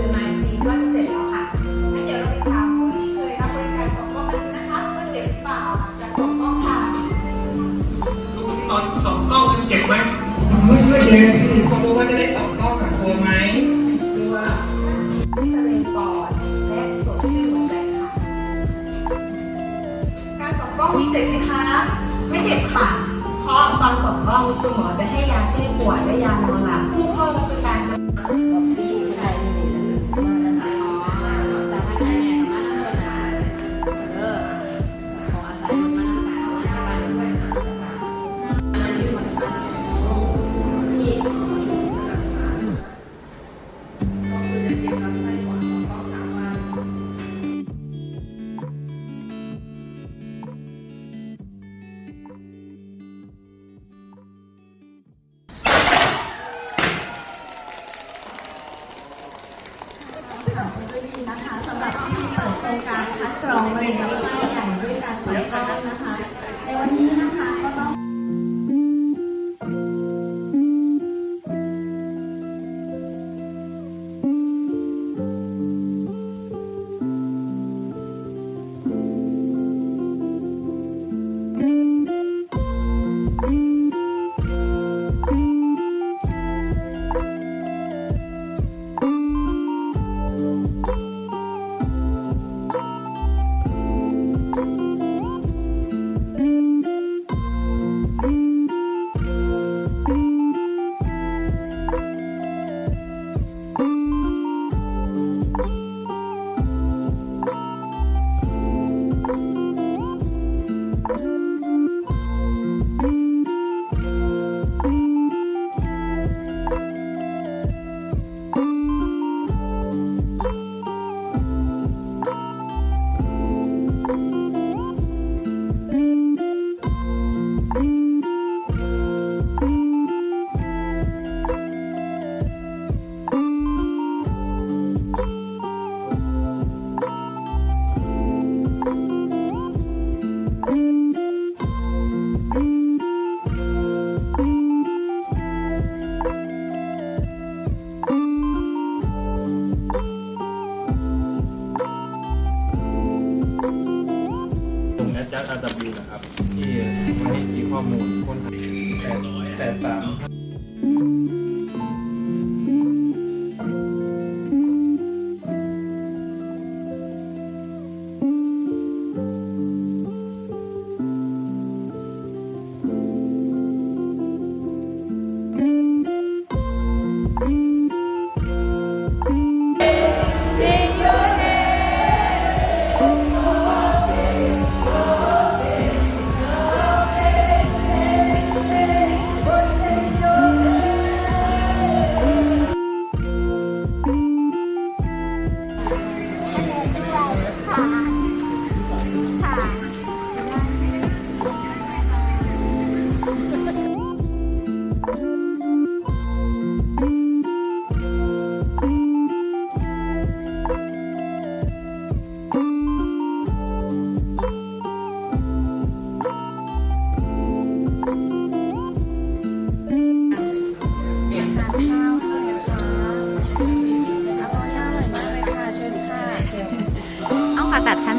คือไม้นี้กเสร็จแล้วค่ะงั้นเดี๋ยวเราไปถามผู้ที่เคยรับบริการของกล้องกันนะคะว่าเจ็บเปล่าจากของกล้องค่ะตอนสองกล้องมันเจ็บไหมไม่ไม่เจ็บผมรู้ว่าจะได้สองกล้องอะกลัวไหมกลัวที่ทะเลปอดและสดชื่นหัวจค่ะการสองกล้องนี้เจ็บไหมคะไม่เจ็บค่ะเพราะตอนสองกล้องคุณหมอจะให้ยาแก้ปวดและยานอนหลับผู้เข้ารับการ นะคะสำหรับพิธีเปิดโครงการคัดกรองมะเร็งลำไส้ใหญ่ด้วยการสังเคราะห์นะคะ ในวันนี้นะคะ ยัดอาดับวีนะครับ ที่วันนี้มีข้อมูลค้นหาแปดสาม 大餐。